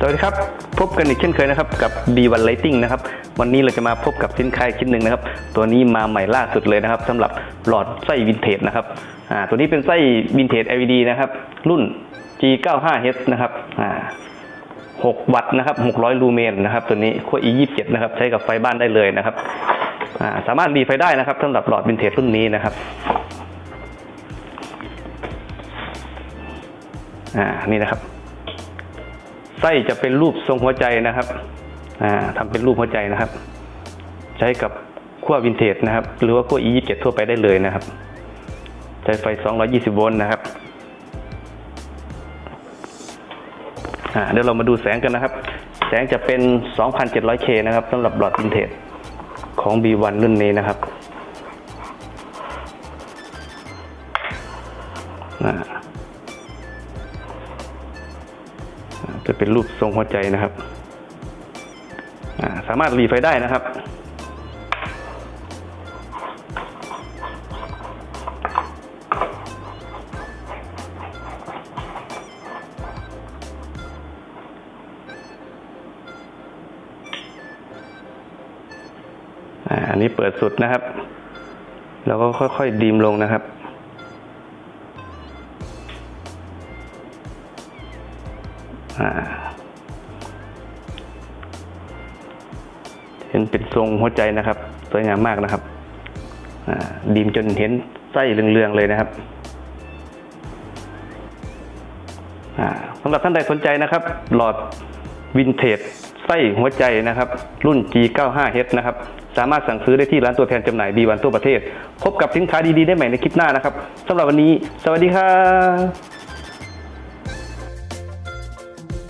สวัสดีครับ พบกันอีกเช่นเคยนะครับกับ B1 Lighting นะครับวันนี้เราจะมาพบกับสินค้าชิ้นหนึ่งนะครับ ตัวนี้มาใหม่ล่าสุดเลยนะครับสำหรับหลอดไส้วินเทจนะครับอ่าตัวนี้เป็นไส้วินเทจ LED นะครับรุ่น G95H นะครับอ่า6วัตต์นะครับ600 ลูเมนนะครับตัวนี้ขั้ว E27 นะครับใช้กับไฟบ้านได้เลยนะครับอ่าสามารถรีไฟได้นะครับสำหรับหลอดวินเทจรุ่นนี้นะครับอ่านี่นะครับ ไส้จะเป็นรูปทรงหัวใจนะครับอ่าทำเป็นรูปหัวใจนะครับ ใช้กับขั้ววินเทจนะครับ หรือว่าขั้ว E27 ทั่วไปได้เลยนะครับ ใช้ไฟ 220 โวลต์นะครับเดี๋ยวเรามาดูแสงกันนะครับ แสงจะเป็น 2,700K นะครับสำหรับหลอดวินเทจของ B1 รุ่นนี้นะครับ จะเป็นรูปทรงหัวใจนะครับ สามารถรีไฟได้นะครับ อันนี้เปิดสุดนะครับ แล้วก็ค่อยๆดีมลงนะครับ เห็นเป็นทรงหัวใจนะครับ สวยงามมากนะครับดีมจนเห็นไส้เรืองๆเลยนะครับสำหรับท่านใดสนใจนะครับ หลอดวินเทจไส้หัวใจนะครับ รุ่น G95H นะครับ สามารถสั่งซื้อได้ที่ร้านตัวแทนจำหน่าย B1 ทั่วประเทศ พบกับสินค้าดีๆได้ใหม่ในคลิปหน้านะครับสำหรับวันนี้ สวัสดีครับ